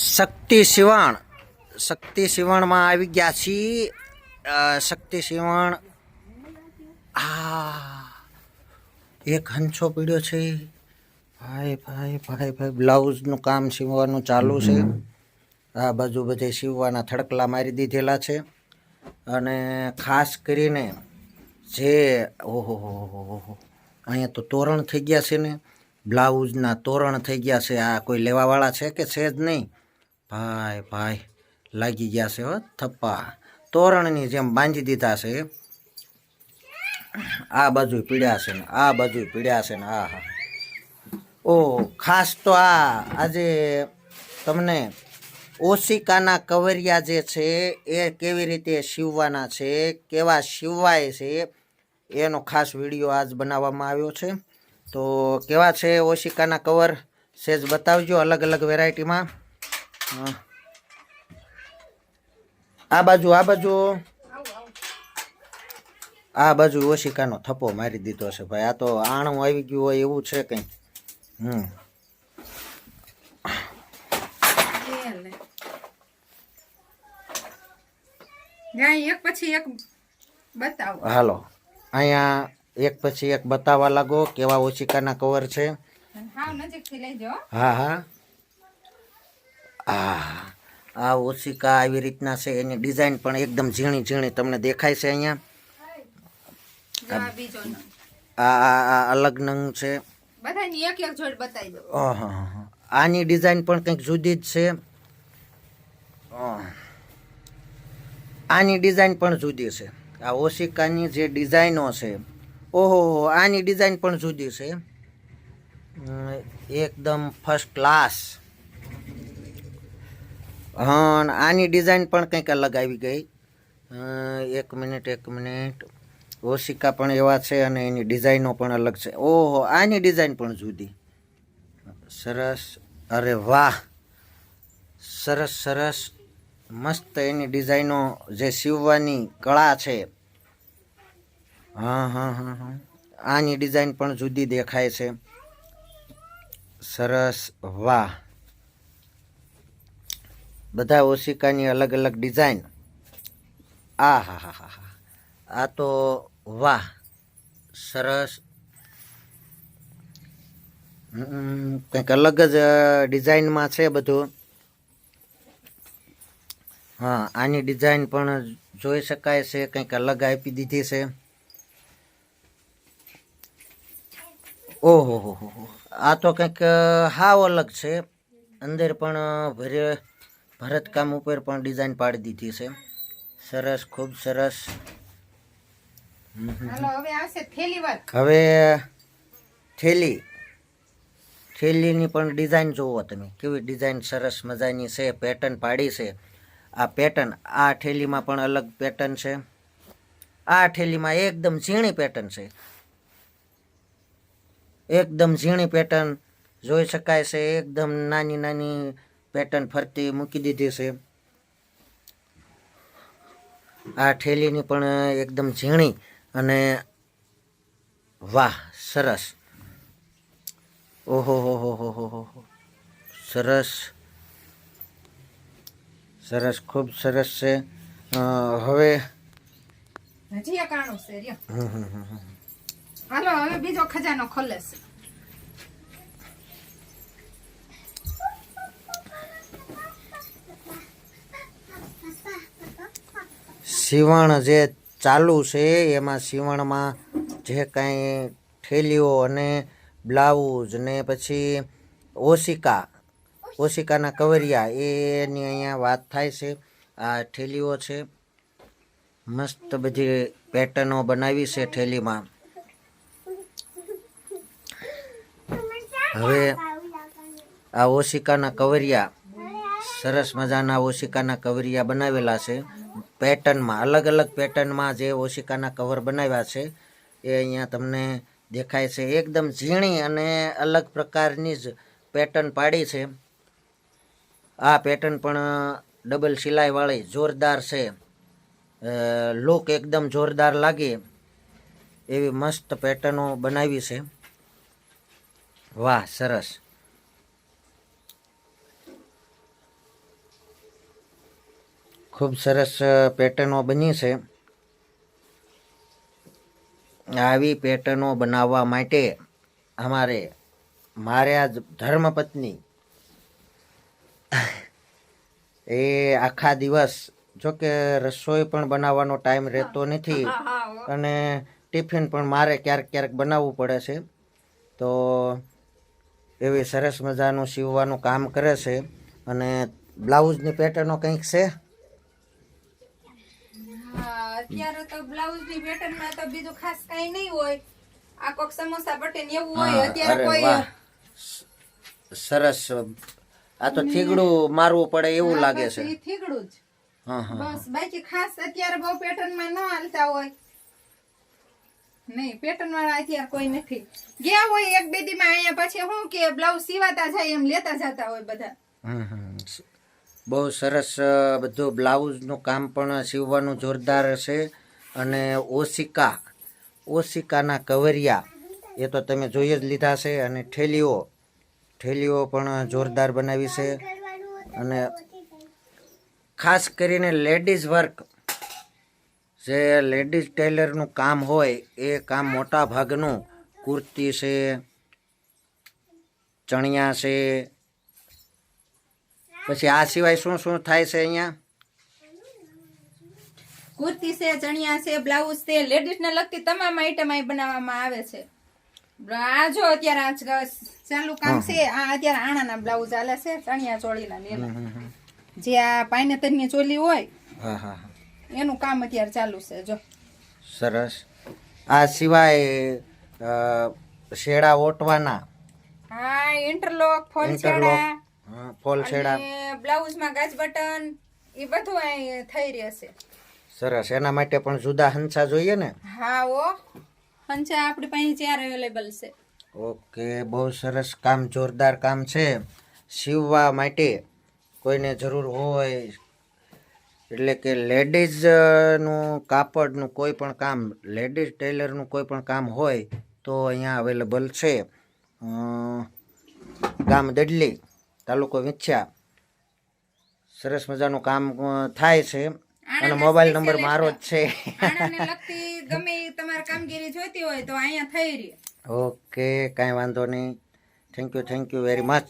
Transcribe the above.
શક્તિ સિવાણ શક્તિ સિવાણમાં આવી ગયા છીએ. શક્તિ સિવાણ આ એક હંછો પીડ્યો છે. ભાઈ ભાઈ ભાઈ ભાઈ બ્લાઉઝનું કામ સીવવાનું ચાલુ છે. આ બાજુ બધે સીવવાના થડકલા મારી દીધેલા છે. અને ખાસ કરીને જે ઓહો. અહીંયા તો તોરણ થઈ ગયા છે ને. બ્લાઉઝના તોરણ થઈ ગયા છે. આ કોઈ લેવાવાળા છે કે છે જ નહીં. ભાઈ ભાઈ, લાગી ગયા છે હો થપ્પા. તોરણની જેમ બાંધી દીધા છે. આ બાજુ પીડ્યા છે ને, આ બાજુ પીડ્યા છે ને, આ, હા. ઓ, ખાસ તો આ, આજે તમને ઓશિકાના કવરિયા જે છે એ કેવી રીતે સીવવાના છે, કેવા સીવવાય છે, એનો ખાસ વીડિયો આજ બનાવવામાં આવ્યો છે. તો કેવા છે ઓશિકાના કવર, સેજ બતાવજો અલગ અલગ વેરાયટીમાં હા. આ બાજુ આ બાજુ. આ બાજુ ઓશિકાનો થપ્પો મારી દીધો છે ભાઈ. આ તો આણું આવી ગયું હોય એવું છે કંઈ. હમ. એક પછી એક બતાવો. હાલો. અહીંયા એક પછી એક બતાવવા લાગો કેવા ઓશિકાના કવર છે. હા હા. આ આ ઓશિકા આવી રીતના છે એની ડિઝાઇન પણ એકદમ ઝીણી ઝીણી તમને દેખાય છે અહીંયા. આ આ અલગ નંગ છે. આની ડિઝાઇન પણ કંઈક જુદી જ છે. આની ડિઝાઇન પણ જુદી છે. આ ઓશિકાની જે ડિઝાઇનો છે. ઓહો આની ડિઝાઇન પણ જુદી છે. એકદમ ફર્સ્ટ ક્લાસ હા આની ડિઝાઇન પણ કંઈક અલગ આવી ગઈ. એક મિનિટ એક મિનિટ. ઓશિકા પણ એવા છે અને એની ડિઝાઇનો પણ અલગ છે. ઓહો, આની ડિઝાઇન પણ જુદી. સરસ. અરે વાહ! સરસ સરસ. મસ્ત એની ડિઝાઇનો જે સીવવાની કળા છે. હા હા હા હા. આની ડિઝાઇન પણ જુદી દેખાય છે. સરસ. વાહ! બધા ઓશિકાની અલગ અલગ ડિઝાઇન. આ હા હા હા હા. આ તો વાહ, સરસ. કંઈક અલગ જ ડિઝાઇનમાં છે બધું. હા, આની ડિઝાઇન પણ જોઈ શકાય છે, કંઈક અલગ આપી દીધી છે. ઓહો, હો. આ તો કંઈક હાવ અલગ છે. અંદર પણ ભરે ભરતકામ ઉપર પણ ડિઝાઇન પાડી દીધી છે. સરસ ખૂબ સરસ. હવે થેલી થેલીની પણ ડિઝાઇન જુઓ તમે. કેવી ડિઝાઇન સરસ મજાની છે પેટર્ન પાડી છે. આ પેટર્ન આ થેલીમાં પણ અલગ પેટર્ન છે. આ થેલીમાં એકદમ ઝીણી પેટર્ન છે. એકદમ ઝીણી પેટર્ન જોઈ શકાય છે એકદમ નાની નાની પેટર્ન ફરતી મૂકી દીધી છે. આ ઠેલીની પણ એકદમ ઝીણી અને વાહ સરસ. ઓહો હો હો હો હો હો હો. સરસ. સરસ ખૂબ સરસ છે. હવે હજી એક આણું છે. હાલો હવે બીજો ખજાનો ખોલે છે. સીવણ જે ચાલુ છે, એમાં સીવણમાં જે કાંઈ થેલીઓ અને બ્લાઉઝ ને પછી ઓશિકા, ઓશિકાના કવરિયા, એની અહીંયા વાત થાય છે. આ થેલીઓ છે. મસ્ત બધી પેટર્નો બનાવી છે થેલીમાં. હવે આ ઓશિકાના કવરિયા, સરસ મજાના ઓશિકાના કવરિયા બનાવેલા છે. પેટર્નમાં, અલગ અલગ પેટર્નમાં જે ઓશિકાના કવર બનાવ્યા છે, એ અહીંયા તમને દેખાય છે. એકદમ ઝીણી અને અલગ પ્રકારની જ પેટર્ન પાડી છે. આ પેટર્ન પણ ડબલ સિલાઈવાળી જોરદાર છે. લુક એકદમ જોરદાર લાગે એવી મસ્ત પેટર્નો બનાવી છે. વાહ, સરસ. ખૂબ સરસ પેટર્નો બની છે આવી પેટર્નો બનાવવા માટે અમારે મારે આ ધર્મપત્ની એ આખા દિવસ જો કે રસોઈ પણ બનાવવાનો ટાઈમ રહેતો નથી. અને ટિફિન પણ મારે ક્યારેક ક્યારેક બનાવવું પડે છે તો એવી સરસ મજાનું સીવવાનું કામ કરે છે અને બ્લાઉઝની પેટર્નો કંઈક છે અત્યારે તો બ્લાઉઝની પેટર્નમાં તો બીજું ખાસ કઈ નહીં હોય. આ કોક સમોસા પટેલ એવું હોય અત્યારે કોઈ સરસ. આ તો થીગડું મારવું પડે એવું લાગે છે. થીગડું જ. હા હા બસ બાકી ખાસ અત્યારે બહુ પેટર્નમાં ન હાલતા હોય. નહીં પેટર્ન વાળા અત્યારે કોઈ નથી. ગયા હોય એક બે દી માં અહીંયા પછી શું કે બ્લાઉઝ સીવાતા જાય એમ લેતા જતા હોય બધા. બહુ સરસ બધું બ્લાઉઝનું કામ પણ સીવવાનું જોરદાર છે. અને ઓશિકા, ઓશિકાના કવરિયા, એ તો તમે જોઈ જ લીધા છે. અને ઠેલીઓ ઠેલીઓ પણ જોરદાર બનાવી છે. અને ખાસ કરીને લેડીઝ વર્ક, જે લેડીઝ ટેલરનું કામ હોય, એ કામ મોટા ભાગનું કુર્તી છે, ચણિયા છે પછી આ સિવાય શું શું થાય છે અહીંયા? કુર્તી છે ચણિયા છે બ્લાઉઝ છે લેડીઝ ને લગતી તમામ આઈટમ અહીં બનાવવામાં આવે છે. આ જો અત્યારે ગ- ચાલુ કામ છે આ અત્યારે આણાના બ્લાઉઝ આલે છે ચણિયા ચોળીના ને એના. જે આ પાયનેતરની ચોલી હોય. એનું કામ અત્યારે ચાલુ છે જો. સરસ. આ સિવાય શેડા ઓટવાના. હા ઇન્ટરલોક ફોલ Interlock. હા, ફોલ છેડા. બ્લાઉઝમાં ગાજ બટન એ બધું અહીં થઈ રહેશે. સરસ એના માટે પણ જુદા હંસા જોઈએ ને? હા ઓ. હંચા આપણી પાસે ચાર અવેલેબલ છે. ઓકે બહુ સરસ કામ જોરદાર કામ છે. સીવવા માટે કોઈને જરૂર હોય એટલે કે લેડીઝનું કાપડનું કોઈ પણ કામ લેડીઝ ટેલરનું કોઈ પણ કામ હોય તો અહીંયા અવેલેબલ છે. ગામ દડલી. તાલુકો વિંછ્યા સરસ મજાનું કામ થાય છે. અને મોબાઈલ નંબર મારો જ છે. ગમે તમારે કામગીરી જોઈતી હોય તો અહીંયા થઈ રહી. ઓકે કાંઈ વાંધો નહીં. Thank you thank you very much